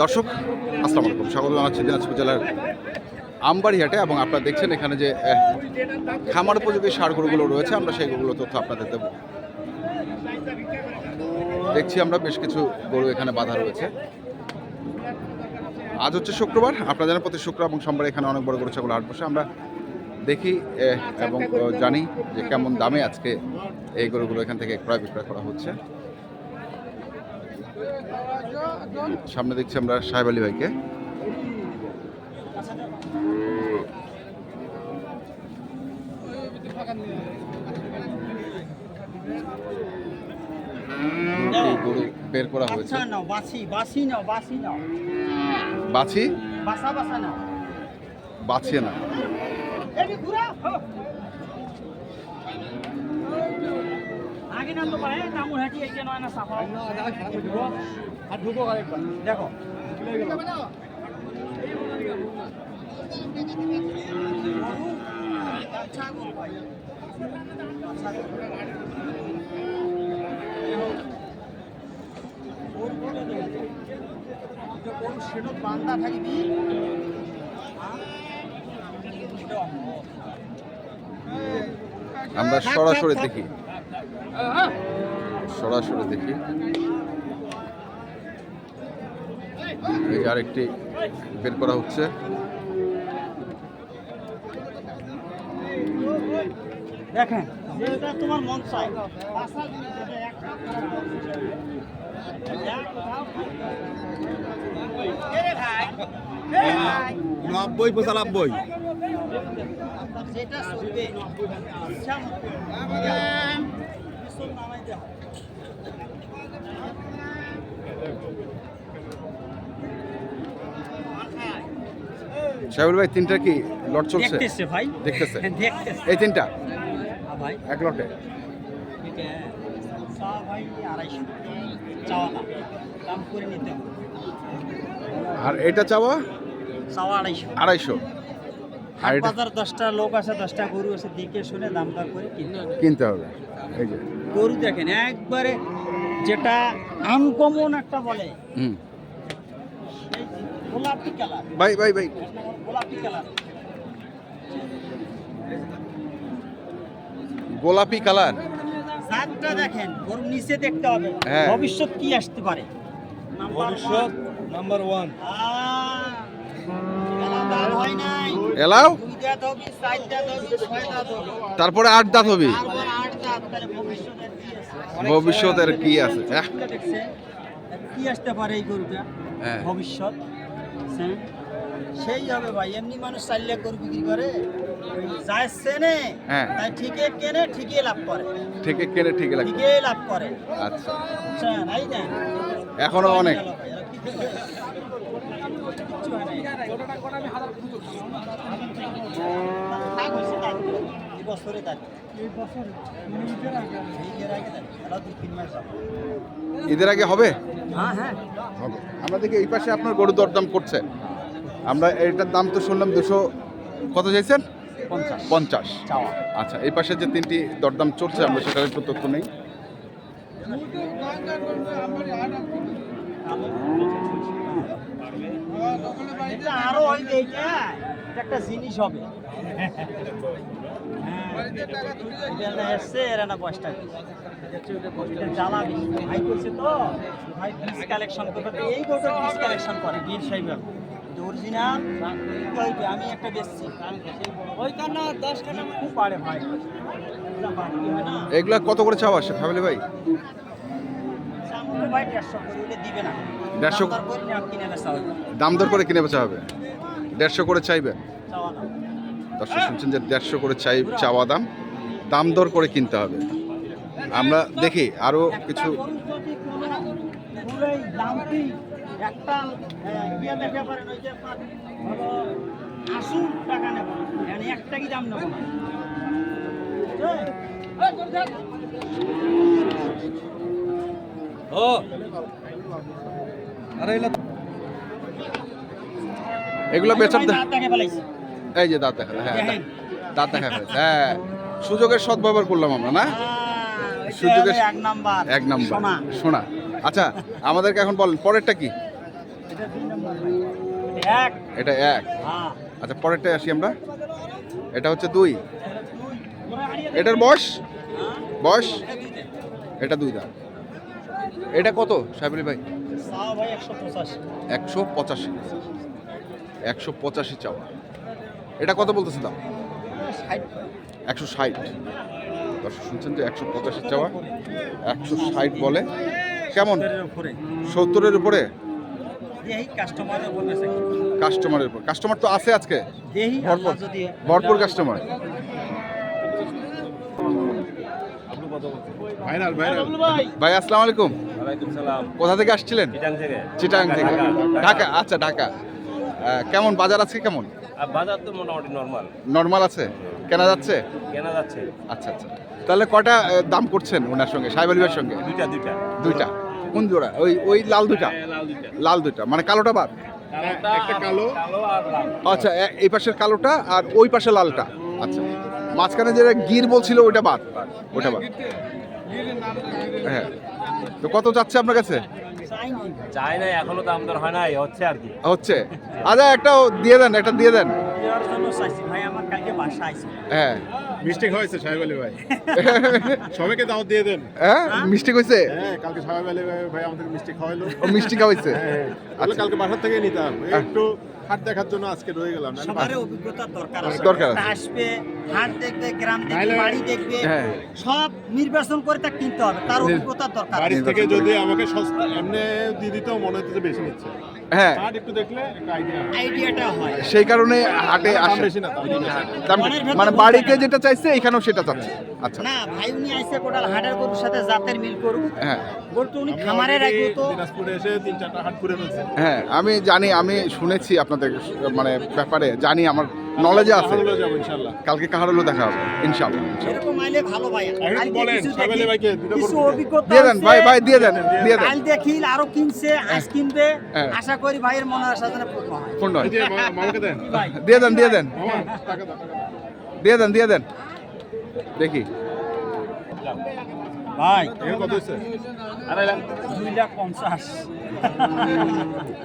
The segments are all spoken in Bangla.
দর্শক, আসসালামু আলাইকুম। স্বাগত জানাচ্ছি দিনাজপুর জেলার আমবাড়িহাটে এবং আপনারা দেখছেন এখানে যে খামার উপযোগী সার গরুগুলো রয়েছে, আমরা সেই গরুগুলো তথ্য আপনাদের দেব। দেখছি আমরা বেশ কিছু গরু এখানে বাধা রয়েছে। আজ হচ্ছে শুক্রবার, আপনারা জানেন প্রতি শুক্র এবং সোমবার এখানে অনেক বড় গরু, ছাগল হাট বসে আমরা দেখি এবং জানি যে কেমন দামে আজকে এই গরুগুলো এখান থেকে ক্রয় বিক্রয় করা হচ্ছে। সামনে দেখছি আমরা সাহেব আলী ভাইকে। গরু বের করা হয়েছে। আচ্ছা বাসি বাসি নাও বাসি নাও। বাছি? বাসা বাসা নাও। বাছিয়ে না এটি ঘুরা আগে না তো পারে নামুর হাঁটি এই কেন না সাফা আর ঢুকো আরেকবার দেখো গো ভাই সেটা বান্দা থাকবি আমরা সরাসরি দেখি। সরাসরি দেখি। এই আরেকটি বের করা হচ্ছে। দেখেন। যেটা তোমার মন চাই নব্বই পঁচানব্বই। যেটা চলবে সাহেবুল ভাই তিনটা কি লট চলছে? দেখতেছে ভাই। দেখতেছে। দেখতেছে। এই তিনটা? হ্যাঁ ভাই। এক লটে? আর এটা চাওয়া? চাওয়া আড়াইশো। আড়াইশো। হাট বাজার দশটা লোক আছে দশটা গরু আছে দেখে শুনে দাম দর করে কিনতে হবে। কিনতে হবে। এই যে। গরু দেখেন একবারে যেটা আনকমন একটা বলে। হুম। গোলাপি কালার। ভাই ভাই ভাই। গোলাপি কালার। গোলাপি কালার। জাতটা দেখেন গরু নিচে দেখতে হবে। হ্যাঁ। ভবিষ্যৎ কি আসতে পারে? ভবিষ্যৎ নাম্বার ওয়ান হয় নাই এলাও? চার তারপরে আট দাঁত হবে। ভবিষ্যতের কি আছে? কি হ্যাঁ। কি আসতে পারে এই গরুটা? হ্যাঁ। ভবিষ্যৎ। হ্যাঁ। সেই হবে ভাই এমনি মানুষ চাইলে গরু বিক্রি করে। যায় হ্যাঁ। তাই ঠিকই কেনে ঠিকই লাভ করে। ঠিকই কেনে ঠিকই লাভ করে। আচ্ছা। দেন এখনও অনেক কিচ্ছু হয় নাই। থাক হইছে তাই। এই বছরে। ঈদের আগে হবে? হ্যাঁ হ্যাঁ। হবে। আমরা দেখি এই পাশে আপনার গরু দরদাম করছে। আমরা এটার দাম তো শুনলাম দুশো কত চাইছেন? পঞ্চাশ। আচ্ছা এই পাশে যে তিনটি দরদাম চলছে আমরা সেটার একটু তথ্য নেই। এটা আরও একটা জিনিস হবে। এসছে এরা না টাকা এটা ভাই করছে তো ভাই বীজ কালেকশন করবে এই গোটা বীজ কালেকশন করে বীর সাহেব অরিজিনাল আমি একটা বেচছি ওই কান্না দশ কান্না খুব পারে ভাই এগুলা কত করে চাওয়া আসে ফ্যামিলি ভাই? ভাই দেড়শো করে দিবে না। 150 দাম দর করে কিনে বেচা হবে দাম দর করে কিনে বেচা হবে? দেড়শো করে চাইবে? চাওয়া না। দর্শক শুনছেন যে দেড়শো করে চাই চাওয়া দাম দাম দর করে কিনতে হবে। আমরা দেখি আরও কিছু এগুলো বেচার এই যে দাঁত দেখা হ্যাঁ দেখেন। দাঁত দেখা ফেলেছে হ্যাঁ। সুযোগের সদ্ব্যবহার করলাম আমরা না? সুযোগের এক নাম্বার এক নাম্বার সোনা। সোনা। আচ্ছা আমাদেরকে এখন বলেন পরেরটা কি? এটা এক। হ্যাঁ। আচ্ছা পরেরটায় আসি আমরা। এটা হচ্ছে দুই। এটার বয়স? বয়স? এটা দুই দাঁত। এটা কত সাহেবলি ভাই? ভাই একশো পঁচাশি। একশো পঁচাশি। একশো পঁচাশি চাওয়া। এটা কত বলতেছে দাম? একশো ষাট। দর্শক শুনছেন যে একশো পঁচাশি চাওয়া? একশো ষাট বলে। কেমন? সত্তরের উপরে। কাস্টমারের উপর। কাস্টমার তো আছে আজকে। ভরপুর। ভরপুর কাস্টমার ভাই। আসসালামু আলাইকুম। কোথা থেকে আসছিলেন? চিটাং থেকে। ঢাকা, ঢাকা। আচ্ছা ঢাকা। কেমন? বাজার আজকে কেমন? আর বাজার তো মোটামুটি নর্মাল নর্মাল আছে? কেনা যাচ্ছে? কেনা যাচ্ছে। আচ্ছা আচ্ছা। তাহলে কটা দাম করছেন ওনার সঙ্গে সাহেব আলিবার সঙ্গে? দুইটা দুইটা। দুইটা। কোন জোড়া? ওই ওই লাল দুইটা? হ্যাঁ, লাল দুইটা। মানে কালোটা বাদ? একটা কালো। কালো আর লাল। আচ্ছা এই পাশের কালোটা আর ওই পাশে লালটা? আচ্ছা। মাঝখানে যেটা গির বলছিল ওইটা বাদ। ওটা বাদ। হ্যাঁ। তো কত যাচ্ছে আপনার কাছে? চাই না এখনও দাম দর হয় নাই হচ্ছে আর কি। হচ্ছে। আচ্ছা একটা দিয়ে দেন একটা দিয়ে দেন। দেওয়ার জন্য চাইছি। ভাই আমার কালকে বাসা আইছে হ্যাঁ। মিস্টেক হয়েছে সাহেব আলী ভাই। সবাইকে দাওয়াত দিয়ে দেন। হ্যাঁ? মিষ্টি কইছে হ্যাঁ কালকে সাহেব আলী ভাই ভাই আমাদের মিস্টেক খাওয়াইলো। ও মিষ্টি খাওয়াইছে? হ্যাঁ কালকে বাসার থেকে নিতাম। একটু হাট দেখার জন্য আজকে রয়ে গেলাম। দরকার আছে। দরকার আসবে হাট দেখবে গ্রাম দেখবে বাড়ি দেখবে হ্যাঁ। সব নির্বাচন করে তা কিনতে হবে। তার অভিজ্ঞতার দরকার। বাড়ি থেকে যদি আমাকে সস্তা এমনি দিয়ে দিতেও মনে হচ্ছে বেশি নিচ্ছে। হ্যাঁ। হাট একটু দেখলে একটা আইডিয়া আইডিয়াটা হয়। সেই কারণে হাটে আসে। মানে বাড়িতে যেটা চাইছে এখানেও সেটা চাচ্ছে। আচ্ছা। না ভাই উনি আইসে কোটাল হাটের গরুর সাথে জাতের মিল করুক। হ্যাঁ। গরুটা উনি খামারে রাখব তো। দিনাজপুরে এসে তিন চারটা হাট ঘুরে হ্যাঁ আমি জানি আমি শুনেছি আপনাদের মানে ব্যাপারে। জানি আমার নলেজে আছে। কালকে কাহারও দেখা হবে ইনশাল্লাহ এরকম আইলে ভালো ভাই। বলেন, কিছু দেখি- ভাইকে কিছু অভিজ্ঞতা দিয়ে দেন ভাই ভাই দিয়ে দেন দিয়ে দেন। কাল দেখিল আরও কিনছে আজ কিনবে। হ্যাঁ। আশা করি ভাইয়ের মনের আশা যেন পূর্ণ হয়। ফোন নয় এই যে মা- মামাকে দেন। দিয়ে দেন দিয়ে দেন। দিয়ে দেন দিয়ে দেন। দেখি। ভাই। এর কত আড়াই লাখ দুই লাখ পঞ্চাশ।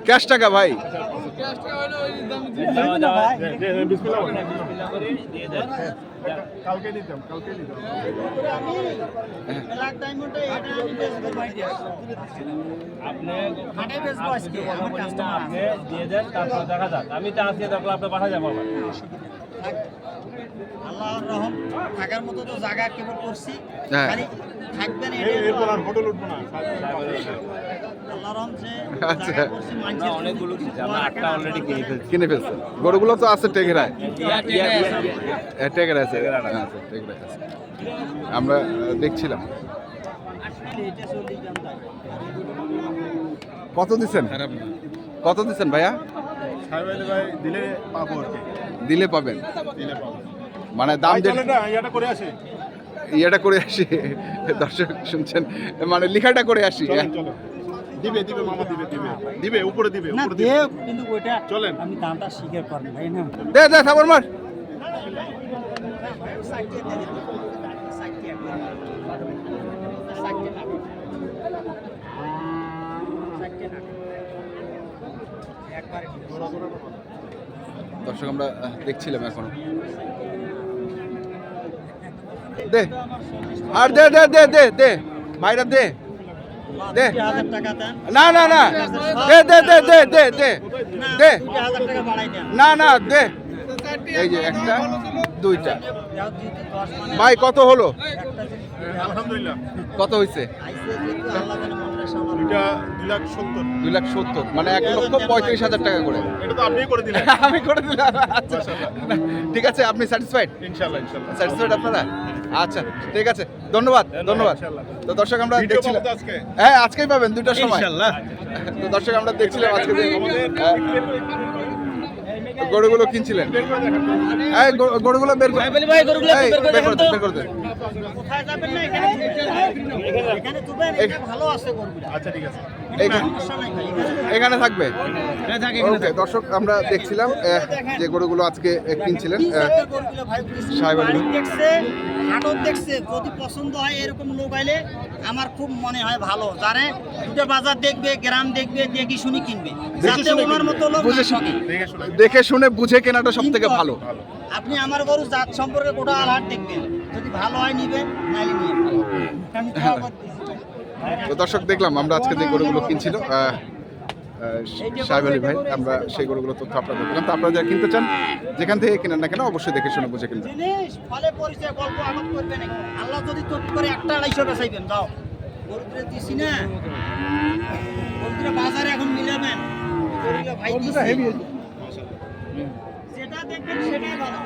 ক্যাশ টাকা ভাই। কালকে নিতাম কালকে নিতাম আপনি আমার দিয়ে দেন তারপর দেখা যাক। আমি তো আজকে দেখলাম আপনার পাঠা যাব আবার। আল্লাহর রহম থাকার মতো তো জায়গা কেবল করছি। হ্যাঁ। খালি থাকবেন এরপর আর হোটেল উঠবো না। আল্লাহর রহম যে আচ্ছা। জায়গা করছি আমরা অনেকগুলো কিনছি আমরা আটটা অলরেডি কিনে ফেলছি। কিনে ফেলছে। গরুগুলো তো আছে। আমরা দেখছিলাম। কত দিচ্ছেন? কত দিচ্ছেন ভাইয়া? দিলে পাবো দিলে পাবেন। মানে দাম ইয়াটা করে আসি। ইয়েটা করে আসি। দর্শক শুনছেন মানে লেখাটা করে আসি চলেন দিবে দিবে মামা দিবে দিবে। দিবে উপরে দিবে না উপরে দেব। কিন্তু ওইটা চলেন। আমি দামটা স্বীকার করেন ভাই না। দে দে থাপর মার। দর্শক আমরা দেখছিলাম এখন। দে। আর দে দে দে দে দে। ভাইরা দে। দে। না না না। দে দে দে দে দে দে। দে। না না দে। এই যে একটা দুইটা। ভাই কত হলো? কত হয়েছে এটা দুই লাখ সত্তর। দুই লাখ সত্তর মানে এক লক্ষ পঁয়ত্রিশ হাজার টাকা করে। এটা তো আপনি করে দিলেন। আমি করে দিলাম আচ্ছা। ঠিক আছে আপনি স্যাটিসফাইড ইনশাল্লাহ ইনশাল্লাহ স্যাটিসফাইড আপনারা? আচ্ছা ঠিক আছে ধন্যবাদ ধন্যবাদ তো দর্শক আমরা দেখছিলাম? হ্যাঁ আজকেই পাবেন দুটার সময়। তো দর্শক আমরা দেখছিলাম আজকে গরুগুলো কিনছিলেন। গরু- গরুগুলো বের করে বের করে বের করে দেন। কোথায় যাবেন না এখানে? এখানে তুবেন এটা ভালো আছে গরুগুলা। আচ্ছা ঠিক আছে। এখানে থাকবে? ওকে দর্শক আমরা দেখছিলাম যে গরুগুলো আজকে কিনছিলেন সাহেব। দেখছে যদি পছন্দ হয় এরকম লোক আইলে আমার খুব মনে হয় ভালো। জানে দুটো বাজার দেখবে গ্রাম দেখবে দেখি শুনি কিনবে। যাতে ওনার মতো লোক। দেখে শুনে বুঝে কেনাটা সব থেকে ভালো। আপনি আমার গরু জাত সম্পর্কে গোটা হাট দেখবেন। যদি ভালো হয় নিবেন নাইলে নিয়ে হ্যাঁ। তো দর্শক দেখলাম আমরা আজকে যে গরুগুলো কিনছিল সাহেব আলী ভাই আমরা সেই গরুগুলো তথ্য আপনাদের দিলাম। তো আপনারা যারা কিনতে চান যেখান থেকে কেনেন না কেন অবশ্যই দেখে শুনে বুঝে কিনবেন। ফলে পরিচয় গল্প আগত করবে নাকি আল্লাহ যদি তোপ করে একটা আড়াইশো বেচাইবেন যাও। গরুদের দিছি না। গরুদের বাজারে এখন মিলাবেন। গরুগুলো ভাই দিছি। দেখবেন সেটাই ভালো।